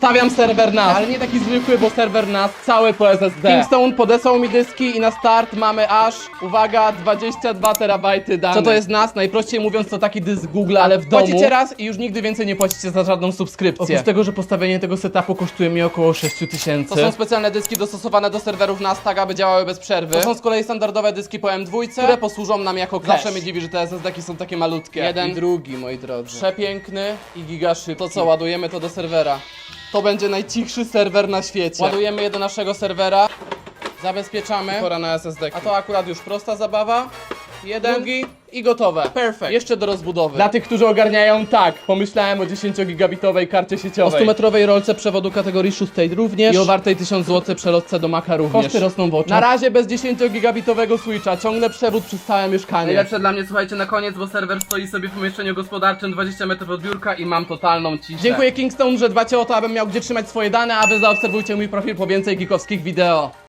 Stawiam serwer NAS, ale nie taki zwykły, bo serwer NAS cały po SSD. Kingstone podesłał mi dyski i na start mamy aż, uwaga, 22 terabajty danych. Co to jest NAS? Najprościej mówiąc to taki dysk Google, ale w domu. Płacicie raz i już nigdy więcej nie płacicie za żadną subskrypcję. Oprócz tego, że postawienie tego setupu kosztuje mi około 6000 tysięcy. To są specjalne dyski dostosowane do serwerów NAS, tak aby działały bez przerwy. To są z kolei standardowe dyski po M2, które posłużą nam jako clash. Zawsze mnie dziwi, że te SSD-ki są takie malutkie. Jeden i drugi, moi drodzy. Przepiękny i giga szybki. To co, ładujemy to do serwera. To będzie najcichszy serwer na świecie. Ładujemy je do naszego serwera. Zabezpieczamy. Pora na SSD. A to akurat już prosta zabawa. Jeden, drugi i gotowe. Perfekt. Jeszcze do rozbudowy. Dla tych, którzy ogarniają, tak. Pomyślałem o 10-gigabitowej karcie sieciowej. O 100-metrowej rolce przewodu kategorii 6 również. I o wartej 1000 zł przelotce do Maca również. Koszty rosną w oczach. Na razie bez 10-gigabitowego switcha. Ciągnę przewód przez całe mieszkanie. Najlepsze dla mnie, słuchajcie, na koniec, bo serwer stoi sobie w pomieszczeniu gospodarczym 20 metrów od biurka i mam totalną ciszę. Dziękuję Kingston, że dbacie o to, abym miał gdzie trzymać swoje dane, a wy zaobserwujcie mój profil po więcej geekowskich wideo.